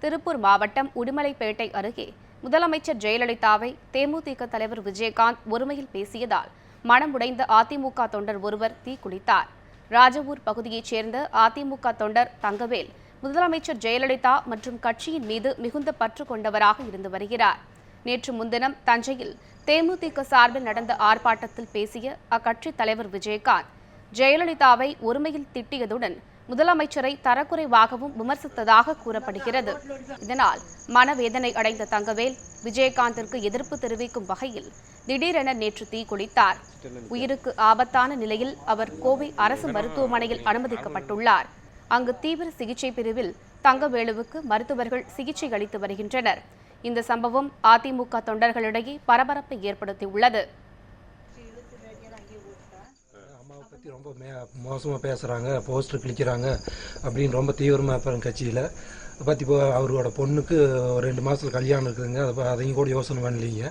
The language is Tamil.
திருப்பூர் மாவட்டம் உடுமலைப்பேட்டை அருகே முதலமைச்சர் ஜெயலலிதாவை தேமுதிக தலைவர் விஜயகாந்த் ஒருமையில் பேசியதால் மனமுடைந்த அதிமுக தொண்டர் ஒருவர் தீக்குளித்தார் ராஜவூர் பகுதியைச் சேர்ந்த அதிமுக தொண்டர் தங்கவேல் முதலமைச்சர் ஜெயலலிதா மற்றும் கட்சியின் மீது மிகுந்த பற்று கொண்டவராக இருந்து வருகிறார். நேற்று முன்தினம் தஞ்சையில் தேமுதிக சார்பில் நடந்த ஆர்ப்பாட்டத்தில் பேசிய அக்கட்சி தலைவர் விஜயகாந்த் ஜெயலலிதாவை ஒருமையில் திட்டியதுடன் முதலமைச்சரை தரக்குறைவாகவும் விமர்சித்ததாக கூறப்படுகிறது. இதனால் மனவேதனை அடைந்த தங்கவேல் விஜயகாந்திற்கு எதிர்ப்பு தெரிவிக்கும் வகையில் திடீரென நேற்று தீக்குளித்தார் உயிருக்கு ஆபத்தான நிலையில் அவர் கோவை அரசு மருத்துவமனையில் அனுமதிக்கப்பட்டுள்ளார். அங்கு தீவிர சிகிச்சை பிரிவில் தங்கவேலுவுக்கு மருத்துவர்கள் சிகிச்சை அளித்து வருகின்றனர். இந்த சம்பவம் அதிமுக தொண்டர்களிடையே பரபரப்பை ஏற்படுத்தியுள்ளது. பற்றி ரொம்ப மே மோசமாக பேசுகிறாங்க போஸ்டர் கிழிக்கிறாங்க அப்படின்னு ரொம்ப தீவிரமாக இருப்பாங்க கட்சியில். பற்றி இப்போ அவரோட பொண்ணுக்கு ஒரு ரெண்டு மாதத்தில் கல்யாணம் இருக்குதுங்க. அதை அதையும் கூட யோசனை பண்ணலீங்க.